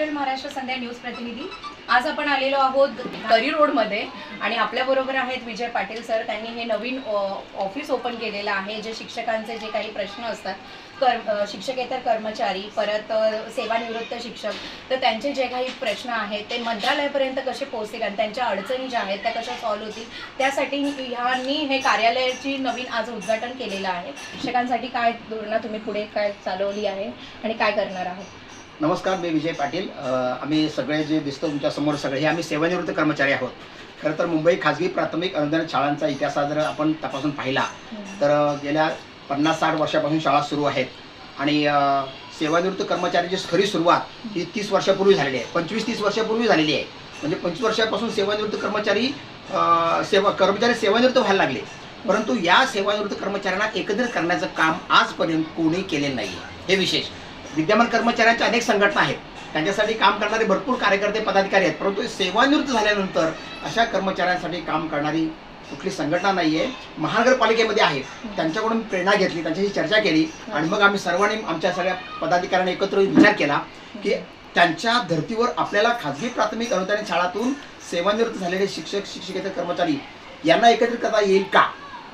Digital Maharashtra संध्या news प्रतिनिधी. आज आपण आलेलो आहोत दरी रोडमध्ये आणि आपल्याबरोबर आहेत विजय पाटील सर. त्यांनी हे नवीन ऑफिस ओपन केलेलं आहे जे शिक्षकांचे जे काही प्रश्न असतात कर शिक्षकेतर कर्मचारी परत सेवानिवृत्त शिक्षक तर त्यांचे जे काही प्रश्न आहेत ते मंत्रालयापर्यंत कसे पोहोचतील आणि त्यांच्या अडचणी ज्या आहेत त्या कशा सॉल्व्ह होतील त्यासाठी ह्यांनी हे कार्यालयाची नवीन आज उद्घाटन केलेलं आहे. शिक्षकांसाठी काय धोरणं तुम्ही पुढे काय चालवली आहे आणि काय करणार आहात? नमस्कार मी विजय पाटील. आम्ही सगळे जे दिसतो तुमच्यासमोर सगळे हे आम्ही सेवानिवृत्त कर्मचारी आहोत. खरं तर मुंबई खाजगी प्राथमिक अनुदान शाळांचा इतिहास जर आपण तपासून पाहिला तर गेल्या पन्नास साठ वर्षापासून शाळा सुरू आहेत. आणि सेवानिवृत्त कर्मचाऱ्याची खरी सुरुवात ही तीस वर्षापूर्वी झालेली आहे. पंचवीस तीस वर्षापूर्वी झालेली आहे. म्हणजे पंचवीस वर्षापासून सेवानिवृत्त कर्मचारी सेवा कर्मचारी सेवानिवृत्त व्हायला लागले. परंतु या सेवानिवृत्त कर्मचाऱ्यांना एकत्रित करण्याचं काम आजपर्यंत कोणी केलेलं नाही हे विशेष. विद्यमान कर्मचाऱ्यांच्या अनेक संघटना आहेत. त्यांच्यासाठी काम करणारे भरपूर कार्यकर्ते पदाधिकारी आहेत. परंतु सेवानिवृत्त झाल्यानंतर अशा कर्मचाऱ्यांसाठी काम करणारी कुठली संघटना नाही आहे महानगरपालिकेमध्ये आहे. त्यांच्याकडून प्रेरणा घेतली त्यांच्याशी चर्चा केली आणि मग आम्ही सर्वांनी आमच्या सगळ्या पदाधिकाऱ्यांनी एकत्र विचार केला की त्यांच्या धर्तीवर आपल्याला खाजगी प्राथमिक अनुदानित शाळातून सेवानिवृत्त झालेले शिक्षक शिक्षकेतर कर्मचारी यांना एकत्रित करता येईल का?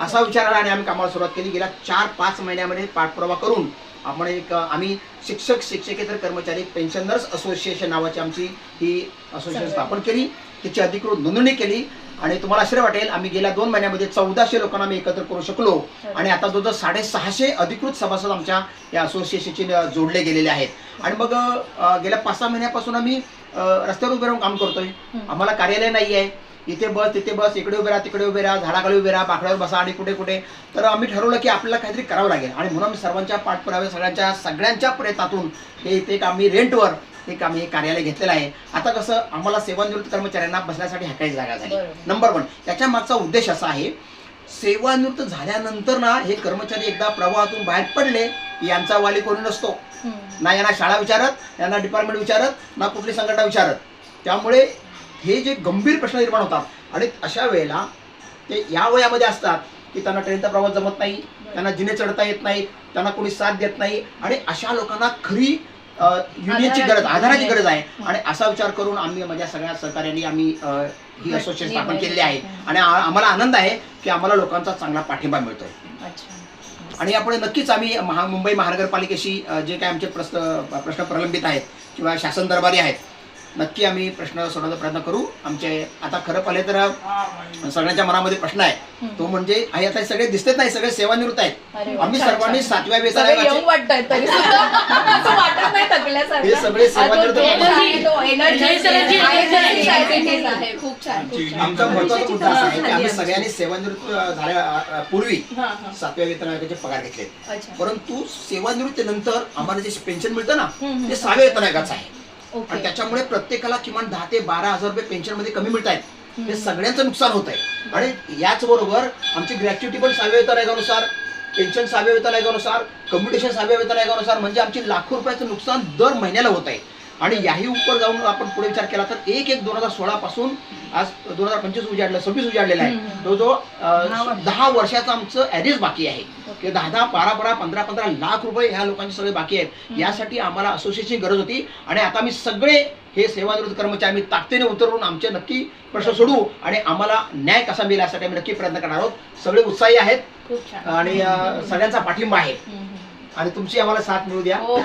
असा विचार आला आणि आम्ही कामाला सुरुवात केली. गेल्या चार पाच महिन्यामध्ये पाठपुरावा करून आपण एक आम्ही शिक्षक शिक्षकेतर कर्मचारी पेन्शनर्स असोसिएशन नावाची आमची ही असोसिएशन स्थापन केली. तिची अधिकृत नोंदणी केली. आणि तुम्हाला आश्चर्य वाटेल आम्ही गेल्या दोन महिन्यामध्ये चौदाशे लोकांना आम्ही एकत्र करू शकलो. आणि आता जवळजवळ साडेसहाशे अधिकृत सभासद आमच्या या असोसिएशनशी जोडले गेलेले आहेत. आणि मग गेल्या पाच सहा महिन्यापासून आम्ही रस्त्यावर उभे राहून काम करतोय. आम्हाला कार्यालय नाही आहे इथे बस तिथे बस इकडे उभे राहा तिकडे उभे राहा झाडाखाली उभे राहा बाकड्यावर बसा आणि कुठे कुठे. तर आम्ही ठरवलं की आपल्याला काहीतरी करावं लागेल. आणि म्हणून आम्ही सर्वांच्या पाठपुराव्या सगळ्यांच्या सगळ्यांच्या प्रयत्नातून हे इथे एक आम्ही रेंटवर एक आम्ही कार्यालय घेतलेलं आहे. आता कसं आम्हाला सेवानिवृत्त कर्मचाऱ्यांना बसण्यासाठी हकायची जागा झाली. नंबर वन त्याच्या मागचा उद्देश असा आहे सेवानिवृत्त झाल्यानंतर ना हे कर्मचारी एकदा प्रवाहातून बाहेर पडले की यांचा वाली कोणी नसतो. ना यांना शाळा विचारत यांना डिपार्टमेंट विचारत ना कुठली संघटना विचारत. त्यामुळे हे जे गंभीर प्रश्न निर्माण होतात आणि अशा वेळेला ते या वयामध्ये असतात की त्यांना ट्रेनचा प्रवास जमत नाही त्यांना जिने चढता येत नाही त्यांना कोणी साथ देत नाही आणि अशा लोकांना खरी युनियनची गरज आधाराची गरज आहे. आणि असा विचार करून आम्ही माझ्या सगळ्या सहकार्यांनी आम्ही ही असोसिएशन स्थापन केलेली आहे. आणि आम्हाला आनंद आहे की आम्हाला लोकांचा चांगला पाठिंबा मिळतोय. आणि यापुढे नक्कीच आम्ही महा मुंबई महानगरपालिकेशी जे काय आमचे प्रश्न प्रश्न प्रलंबित आहेत किंवा शासन दरबारी आहेत नक्की आम्ही प्रश्न सोडवण्याचा प्रयत्न करू. आमचे आता खरं पाहिले तर सगळ्यांच्या मनामध्ये प्रश्न आहे. तो म्हणजे आता सगळे दिसतेच नाही सगळे सेवानिवृत्त आहेत. आम्ही सर्वांनी. सातव्या थकल्यासारखं. हे सगळे सेवानिवृत्त. आमचा महत्त्वाचा मुद्दा असा आहे की आम्ही हा, सगळ्यांनी सेवानिवृत्त झाल्या अ, अ, पूर्वी हा. सातव्या वेतन आयोगाचे पगार घेतले. परंतु सेवानिवृत्तीनंतर आम्हाला जे पेन्शन मिळतं ना. ते सहाव्या वेतन आयोगाचं आहे. आणि त्याच्यामुळे प्रत्येकाला किमान दहा ते बारा हजार रुपये पेन्शनमध्ये कमी मिळत आहेत. हे सगळ्यांचं नुकसान होत आहे आणि याच बरोबर आमची ग्रॅच्युटी पण सहाव्या वेतन आयोगानुसार पेन्शन सहाव्या वेतन आयोगानुसार कम्युनिकेशन सहाव्या वेतन आयोगानुसार म्हणजे आमची लाखो रुपयाचं नुकसान दर महिन्याला होत आहे आणि याही उपर जाऊन आपण पुढे विचार केला तर एक एक दोन हजार सोळा पासून आज दोन हजार पंचवीस उजाडलं सव्वीस उजाडलेलं आहे. हम्म. जवळजवळ दहा वर्षाचं आमचं ॲरेज बाकी आहे. की दहा दहा बारा बारा पंधरा पंधरा लाख रुपये ह्या लोकांचे सगळे बाकी आहेत. यासाठी आम्हाला असोसिएशनची गरज होती. आणि आता आम्ही सगळे हे सेवानिवृत्त कर्मचारी आम्ही ताकदीने उतरवून आमचे नक्की प्रश्न सोडवू आणि आम्हाला न्याय कसा मिळेल यासाठी आम्ही नक्की प्रयत्न करणार आहोत. सगळे उत्साही आहेत. आणि सगळ्यांचा पाठिंबा आहे. आणि तुमची आम्हाला साथ मिळू द्या. हो,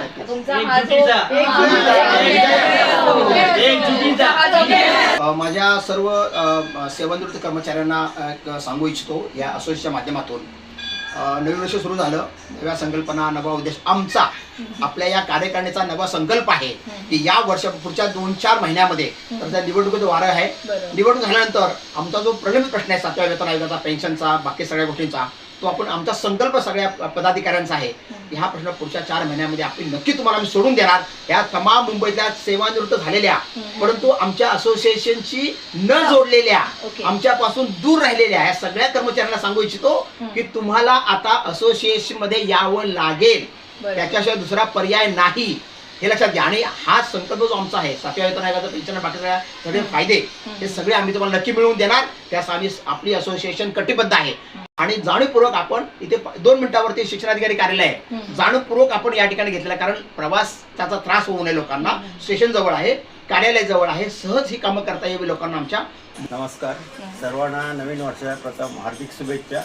माझ्या सर्व सेवानिवृत्त कर्मचाऱ्यांना सांगू इच्छितो या असोसिएशनच्या माध्यमातून. नवीन वर्ष सुरू झालं. नव्या संकल्पना नवा उद्देश आमचा. आपल्या या कार्यकारिणीचा नवा संकल्प आहे की या वर्षा पुढच्या दोन चार महिन्यामध्ये तर त्या निवडणुकीचं वारं आहे. निवडणूक झाल्यानंतर आमचा जो प्रलंबित प्रश्न आहे सातव्या वेतन आयोगाचा पेन्शनचा बाकी सगळ्या गोष्टींचा तो आपण आमचा संकल्प सगळ्या पदाधिकाऱ्यांचा आहे. ह्या प्रश्न पुढच्या चार महिन्यामध्ये आपण नक्की तुम्हाला आम्ही सोडून देणार. या तमाम मुंबईतल्या सेवानिवृत्त झालेल्या परंतु आमच्या असोसिएशनशी न जोडलेल्या ओके. आमच्यापासून दूर राहिलेल्या या सगळ्या कर्मचाऱ्यांना सांगू इच्छितो की तुम्हाला आता असोसिएशनमध्ये यावं लागेल. त्याच्याशिवाय दुसरा पर्याय नाही. हे लक्षात घ्या. आणि हा संकल्प जो आमचा आहे सातव्या वेतन आयोगाचा पेन्शन बाकी सगळे फायदे हे. सगळे आम्ही तुम्हाला नक्की मिळवून देणार. त्यास आम्ही आपली असोसिएशन कटिबद्ध आहे. आणि जाणीवपूर्वक आपण इथे दोन मिनिटावरती शिक्षणाधिकारी कार्यालय आहे. जाणीवपूर्वक आपण या ठिकाणी घेतलेला कारण प्रवास त्याचा त्रास होऊ नये लोकांना. स्टेशन जवळ आहे कार्यालय जवळ आहे सहज ही कामं करता यावी लोकांना आमच्या. नमस्कार. सर्वांना नवीन वर्षाच्या प्रथम हार्दिक शुभेच्छा.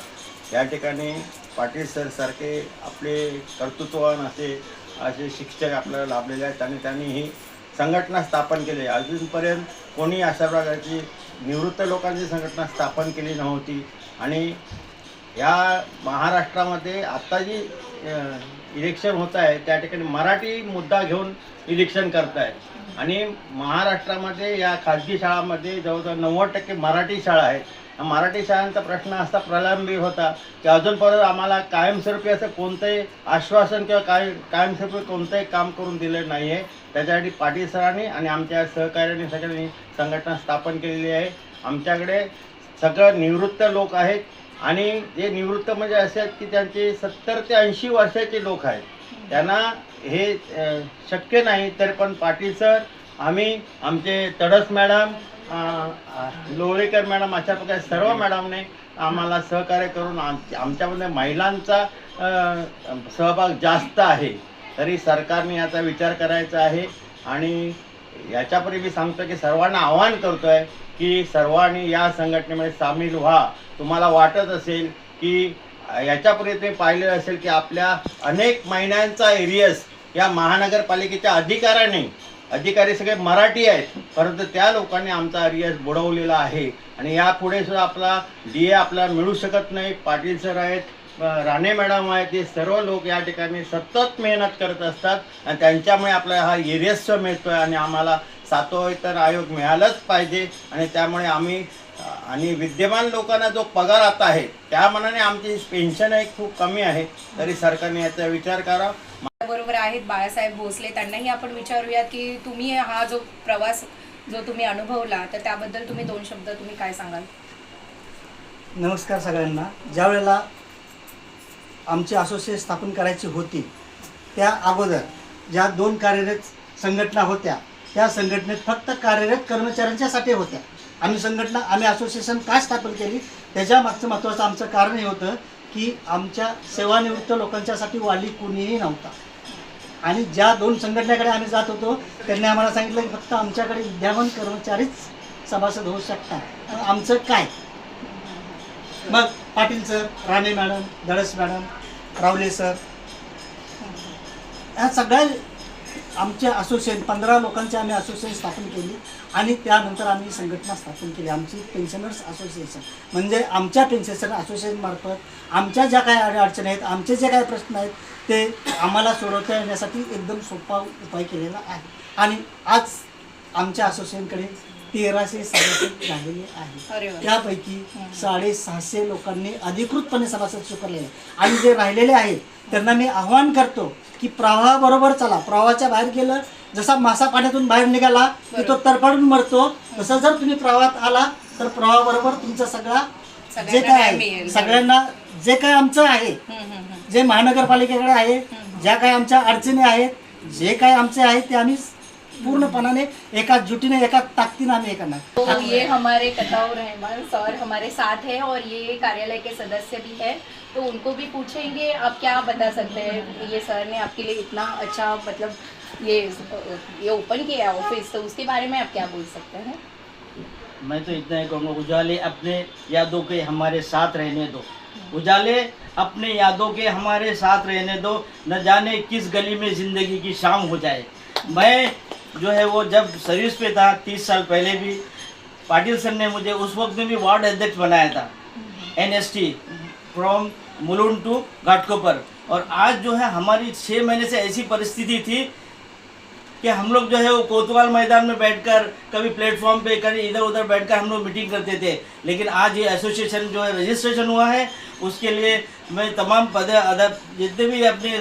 या ठिकाणी पाटील सर सारखे आपले कर्तृत्ववान असे असे शिक्षक आपल्याला लाभलेले आहेत आणि त्यांनी ही संघटना स्थापन केली. अजूनपर्यंत कोणी अशा प्रकारची निवृत्त लोकांची संघटना स्थापन केली नव्हती. आणि या महाराष्ट्रामध्ये आत्ता जी इलेक्शन होत आहे त्या ठिकाणी मराठी मुद्दा घेऊन इलेक्शन करत आहे आणि महाराष्ट्रामध्ये या खाजगी शाळांमध्ये जवळजवळ नव्वद टक्के मराठी शाळा आहेत. मराठी शाळांचा प्रश्न असा प्रलंबित होता की अजूनपर्यंत आम्हाला कायमस्वरूपी असं कोणतंही आश्वासन किंवा काय कायमस्वरूपी कोणतंही काम करून दिलं नाही आहे त्याच्यासाठी पाटील सरांनी आणि आमच्या सहकार्याने सगळ्यांनी संघटना स्थापन केलेली आहे. आमच्याकडे सगळं निवृत्त लोक आहेत. आणि जे निवृत्त म्हणजे असे आहेत की त्यांचे सत्तर ते ऐंशी वर्षाचे लोक आहेत. त्यांना हे शक्य नाही तर पण पाटील सर आम्ही आमचे तडस मॅडम अ, लोळेकर मॅडम अशा प्रकारे सर्व मॅडमने आम्हाला सहकार्य करून आम आमच्यामध्ये महिलांचा सहभाग जास्त आहे. तरी सरकारने याचा विचार करायचा आहे आणि याच्यापूर्वी मी सांगतो की सर्वांना आवाहन करतो आहे की सर्वांनी या संघटनेमध्ये सामील व्हा. तुम्हाला वाटत असेल की याच्यापूर्वी तुम्ही पाहिलं असेल की आपल्या अनेक महिन्यांचा एरियस या महानगरपालिकेच्या अधिकाऱ्याने अधिकारी सगळे मराठी आहेत परंतु त्या लोकांनी आमचा एरियस बुडवलेला आहे. आणि यापुढे सुद्धा आपला डी ए आपल्याला मिळू शकत नाही. पाटील सर आहेत राणे मॅडम आहेत हे सर्व लोक या ठिकाणी सतत मेहनत करत असतात आणि त्यांच्यामुळे आपला हा एरियस मिळतो आहे आणि आम्हाला सातवा वेतन आयोग मिळालंच पाहिजे. आणि त्यामुळे आम्ही आणि विद्यमान लोकांना जो पगार आता आहे त्या मनाने आमची पेन्शन आहे खूप कमी आहे. तरी सरकारने याचा विचार करा. बरोबर आहेत बाळासाहेब भोसले. त्यांनाही आपण विचारूयात की तुम्ही हा जो प्रवास जो तुम्ही अनुभवला तर त्याबद्दल तुम्ही दोन शब्द तुम्ही काय सांगाल? नमस्कार सगळ्यांना. ज्या वेळेला आमची असोसिएशन स्थापन करायची होती त्या अगोदर ज्या दोन कार्यरत संघटना होत्या त्या संघटनेत फक्त कार्यरत कर्मचाऱ्यांच्यासाठी होत्या. आम्ही संघटना आम्ही असोसिएशन का स्थापन केली? त्याच्या मागचं महत्त्वाचं आमचं कारण हे होतं की आमच्या सेवानिवृत्त लोकांच्यासाठी वाली कुणीही नव्हता. आणि ज्या दोन संघटनेकडे आम्ही जात होतो त्यांनी आम्हाला सांगितलं की फक्त आमच्याकडे विद्यमान कर्मचारीच सभासद होऊ शकतात. आमचं काय? मग Patil sir Rane madam Dalas madam Rawle sir ह्या सगळ्या आमच्या असोसिएशन पंधरा लोकांची आम्ही असोसिएशन स्थापन केली आणि त्यानंतर आम्ही संघटना स्थापन केली आमची पेन्शनर्स असोसिएशन म्हणजे आमच्या पेन्शनर असोसिएशनमार्फत आमच्या ज्या काय अडचणी आहेत आमचे जे काही प्रश्न आहेत ते आम्हाला सोडवता येण्यासाठी एकदम सोपा उपाय केलेला आहे. आणि आज आमच्या असोसिएशनकडे तेराशे सभासद झालेले वा. त्यापैकी साडेसहाशे लोकांनी अधिकृतपणे सभासद स्वीकारलेले आहे. आणि जे राहिलेले आहेत त्यांना मी आव्हान करतो की प्रवाहाबरोबर चला प्रवाहाच्या बाहेर गेलं जसा मासा पाण्यातून बाहेर निघाला की तो तरफडून मरतो तसं जर तुम्ही प्रवाहात आला तर प्रवाहाबरोबर तुमचा सगळा जे काय आहे. सगळ्यांना जे काय आमचं आहे. जे महानगरपालिकेकडे आहे ज्या काही आमच्या अडचणी आहेत जे काही आमचे आहेत ते आम्ही पूर्णपणाने एका जुटीने एका ताकदीने आम्ही हे करणार. तो ये हमारे कताऊ रहमान सर हमारे साथ हैं और ये कार्यालय के सदस्य भी हैं। तो उनको भी पूछेंगे आप क्या बता सकते हैं? ये सर ने आपके लिए इतना अच्छा मतलब ये ये ओपन किया है ऑफ़िस तो उसके बारे में आप क्या बोल सकते हैं? मैं तो इतना ही कहूँगा उजाले अपने यादों के हमारे साथ रहने दो। उजाले अपने यादों के हमारे साथ रहने दो न जाने किस गली में ज़िंदगी की शाम हो जाए। मैं जो है वो जब सर्विस पे था, तीस साल पहले भी, पाटिल सर ने मुझे उस वक्त में भी वार्ड अध्यक्ष बनाया था N S T from Mulund to Ghatkopar. और आज जो है हमारी छः महीने से ऐसी परिस्थिति थी कि हम लोग जो है वो कोतवाल मैदान में बैठकर, कभी प्लेटफॉर्म पे, कभी इधर उधर बैठकर हम लोग मीटिंग करते थे। लेकिन आज ये एसोसिएशन जो है रजिस्ट्रेशन हुआ है, उसके लिए मैं तमाम पद जितने भी अपने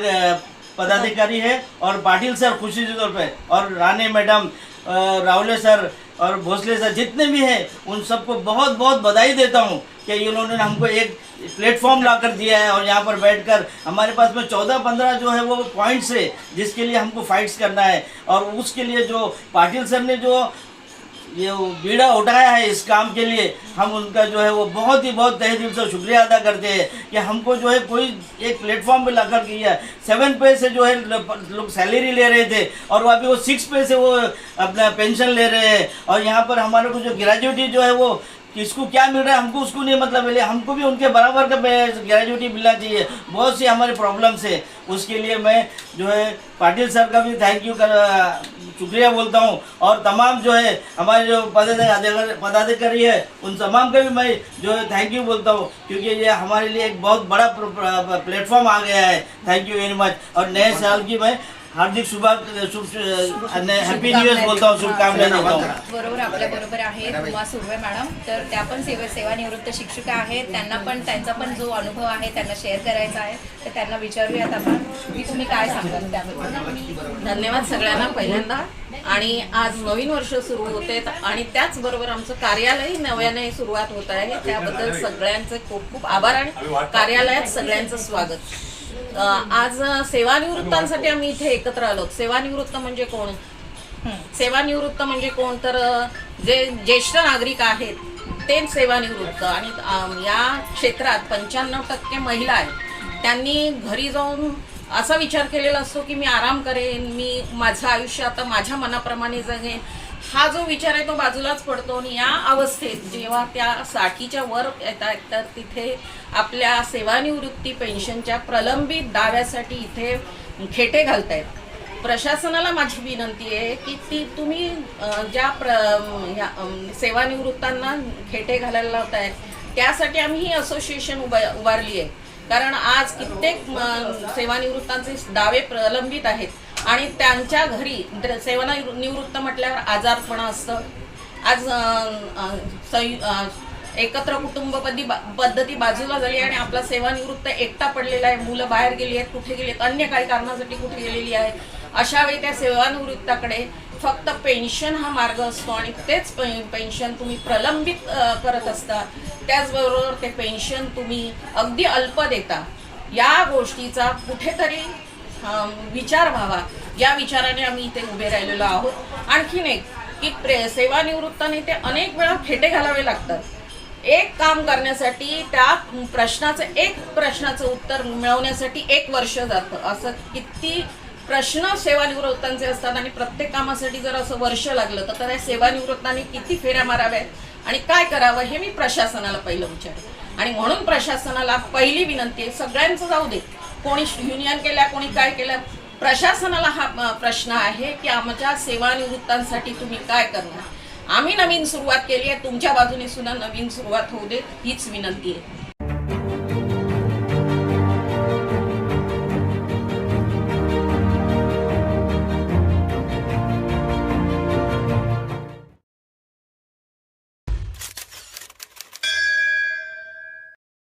पदाधिकारी है और पाटिल सर खुशी तौर पे और राणे मैडम रावले सर और भोसले सर जितने भी हैं, उन सबको बहुत बहुत बधाई देता हूँ कि इन्होंने हमको एक प्लेटफॉर्म ला कर दिया है और यहाँ पर बैठकर हमारे पास में चौदह पंद्रह जो है वो पॉइंट्स है जिसके लिए हमको फाइट्स करना है। और उसके लिए जो पाटिल सर ने जो ये बीड़ा उठाया है इस काम के लिए। हम उनका जो है वो बहुत ही बहुत तहे दिल से शुक्रिया अदा करते हैं कि हमको जो है कोई एक प्लेटफॉर्म पे लाकर किया सेवन पे से जो है लोग सैलरी ले रहे थे और वो अभी वो सिक्स पे से वो अपना पेंशन ले रहे हैं। और यहाँ पर हमारे को जो ग्रेजुएटी जो है वो किसको क्या मिल रहा है, हमको उसको नहीं मतलब मिले। हमको भी उनके बराबर का ग्रेजुएटी मिलना चाहिए। बहुत सी हमारे प्रॉब्लम्स है। उसके लिए मैं जो है, पाटिल सर का भी थैंक यू कर, शुक्रिया बोलता हूँ। और तमाम जो है, हमारे जो पदाधिकारी पदाधिकारी है, उन तमाम का भी मैं जो है थैंक यू बोलता हूँ। क्योंकि ये हमारे लिए एक बहुत बड़ा प्लेटफॉर्म आ गया है। थैंक यू वेरी मच और नए साल की मैं हार्दिक शुभ हैप्पी न्यू ईयर बोलता हूँ देता. हूँ बरोबर आपल्या बरोबर आहेत उमा सुर्वे मॅडम तर त्या पण सेवा सेवानिवृत्त शिक्षिका आहेत. त्यांना पण त्यांचा पण जो अनुभव आहे त्यांना शेअर करायचा आहे. तर त्यांना विचारूयात आपण. की तुम्ही काय सांगाल त्याबद्दल? धन्यवाद सगळ्यांना पहिल्यांदा. आणि आज नवीन वर्ष सुरू होते. आणि त्याचबरोबर आमचं कार्यालय नव्याने सुरुवात होत आहे. त्याबद्दल सगळ्यांचे खूप खूप आभार आणि कार्यालयात सगळ्यांचं स्वागत. आज सेवानिवृत्तांसाठी आम्ही इथे एकत्र आलो. सेवानिवृत्त म्हणजे कोण? सेवानिवृत्त म्हणजे कोण? तर जे ज्येष्ठ नागरिक आहेत ते सेवानिवृत्त. आणि या क्षेत्रात पंच्याण्णव टक्के महिला आहेत. त्यांनी घरी जाऊन असा विचार केलेला असतो की मी आराम करेन मी माझं आयुष्य आता माझ्या मनाप्रमाणे जगेन. हा जो विचार आहे तो बाजूलाच पडतो आणि या अवस्थेत जेव्हा त्या साठीच्या वर येतात तर तिथे आपल्या सेवानिवृत्ती पेन्शनच्या प्रलंबित दाव्यासाठी इथे खेटे घालतायत. प्रशासनाला माझी विनंती आहे की ती तुम्ही ज्या प्र ह्या, सेवानिवृत्तांना खेटे घालायला लावताय त्यासाठी आम्ही ही असोसिएशन उभा उभारली आहे. कारण आज कित्येक सेवानिवृत्तांचे दावे प्रलंबित आहेत. आणि त्यांच्या घरी द्र- सेवानिवृत्त म्हटल्यावर आजारपणा असतं. आज संयु- एकत्र कुटुंब पद्धी पद्धती बाजूला झाली आणि आपला सेवानिवृत्त एकटा पडलेला आहे. मुलं बाहेर गेली आहेत कुठे गेली आहेत अन्य काही कारणासाठी कुठे गेलेली आहे. अशा वेळी त्या सेवानिवृत्ताकडे फक्त पेन्शन हा मार्ग असतो आणि तेच पे- पेन्शन तुम्ही प्रलंबित करत असता. त्याचबरोबर ते पेन्शन तुम्ही अगदी अल्प देता. या गोष्टीचा कुठेतरी विचार व्हावा. या विचाराने आम्ही इथे उभे राहिलेलो आहोत. आणखीन एक की प्रे सेवानिवृत्ताने ते अनेक वेळा फेटे घालावे लागतात. एक काम करण्यासाठी त्या प्रश्नाचं एक प्रश्नाचं उत्तर मिळवण्यासाठी एक वर्ष जातं. असं किती प्रश्न सेवानिवृत्तांचे असतात आणि प्रत्येक कामासाठी जर असं वर्ष लागलं तर त्या सेवानिवृत्तांनी किती फेऱ्या माराव्यात आणि काय करावं हे मी प्रशासनाला पहिलं विचार आणि म्हणून प्रशासनाला पहिली विनंती आहे सगळ्यांचं जाऊ दे. कोणी युनियन केल्या कोणी काय केलं. प्रशासनाला हा प्रश्न आहे की आमच्या सेवानिवृत्तांसाठी तुम्ही काय करणार? आम्ही नवीन सुरुवात केली आहे. तुमच्या बाजूने सुद्धा नवीन सुरुवात होऊ दे हीच विनंती आहे.